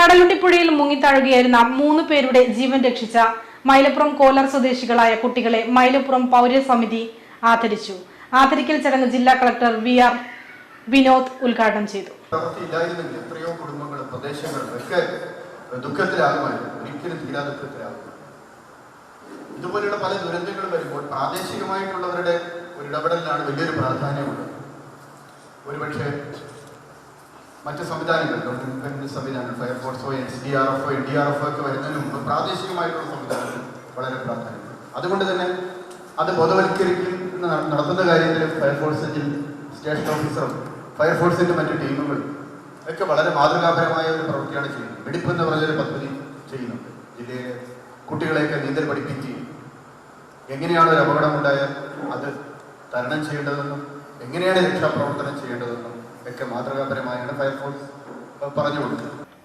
കടലുണ്ടിപ്പുഴയിൽ മുങ്ങിത്താഴുകയായിരുന്ന മൂന്ന് പേരുടെ ജീവൻ രക്ഷിച്ച മൈലപ്പുറം കോലർ സ്വദേശികളായ കുട്ടികളെ മൈലപ്പുറം പൗരസമിതി ആദരിച്ചു. ആദരിക്കൽ ചടങ്ങ് ജില്ലാ കളക്ടർ വി ആർ വിനോദ് ഉദ്ഘാടനം ചെയ്തു. എത്രയോ കുടുംബങ്ങളും പ്രദേശങ്ങളും ഒക്കെ ദുഃഖത്തിലാകുമായിരുന്നു. ഒരിക്കലും തീരാ ദുഃഖത്തിലാകും ഇതുപോലെയുള്ള പല ദുരന്തങ്ങളും വരുമ്പോൾ പ്രാദേശികമായിട്ടുള്ളവരുടെ ഒരു ഇടപെടലിനാണ് വലിയൊരു പ്രാധാന്യമുള്ളത്. ഒരുപക്ഷെ മറ്റ് സംവിധാനങ്ങൾ സംവിധാനങ്ങൾ ഫയർഫോഴ്സോ എൻ ഡി ആർ എഫോ എൻ ഡി ആർ എഫ് ഒക്കെ വരുന്നതിന് മുമ്പ് പ്രാദേശികമായിട്ടുള്ള സംവിധാനങ്ങൾ വളരെ പ്രാധാന്യം അതുകൊണ്ട് തന്നെ അത് ബോധവൽക്കരിക്കുന്ന നടത്തുന്ന കാര്യത്തിൽ ഫയർഫോഴ്സിന്റെ സ്റ്റേഷൻ ഓഫീസറും ഫയർഫോഴ്സിന്റെ മറ്റ് ടീമുകൾ ഒക്കെ വളരെ മാതൃകാപരമായ ഒരു പ്രവൃത്തിയാണ് ചെയ്യുന്നത്. വെടിപ്പ് എന്ന് പറഞ്ഞൊരു പദ്ധതി ചെയ്യുന്നുണ്ട്. ജില്ലയിലെ കുട്ടികളെയൊക്കെ നീന്തൽ പഠിപ്പിക്കുകയും എങ്ങനെയാണ് ഒരു അപകടമുണ്ടായാൽ അത് തരണം ചെയ്യേണ്ടതെന്നും എങ്ങനെയാണ് രക്ഷാപ്രവർത്തനം ചെയ്യേണ്ടതെന്നും ഫയർഫോഴ്സ്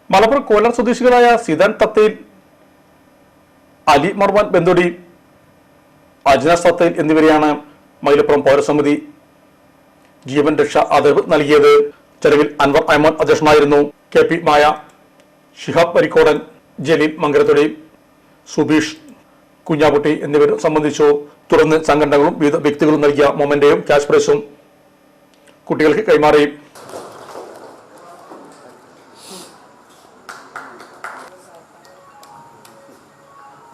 മലപ്പുറം കോലർ സ്വദേശികളായ സിദാൻ തത്തേൽ അലി മർവാൻ ബന്ദുടി അജന സത്തേൽ എന്നിവരെയാണ് മൈലപ്പുറം പൗരസമിതി ജീവൻ രക്ഷ ആദരവ് നൽകിയത്. ചെലവിൽ അൻവർ അഹമ്മദ് അധ്യക്ഷനായിരുന്നു. കെ പി മായ ഷിഹാബ് പരിക്കോടൻ ജലീൽ മംഗലത്തൊടി സുബീഷ് കുഞ്ഞാകുട്ടി എന്നിവർ സംബന്ധിച്ചു തുടർന്ന് സംഘടനകളും വിവിധ വ്യക്തികളും നൽകിയ മൊമെന്റയും ക്യാഷ് പ്രൈസും കുട്ടികൾക്ക് കൈമാറി.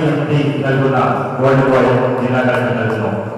കമ്മിറ്റി നൽകുന്ന ഗോൾഡ് ബോയ് ജില്ലാ കളക്ടർ നൽകുന്നു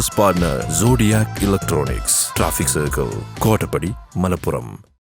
partner Zodiac electronics traffic circle Kottappadi Malappuram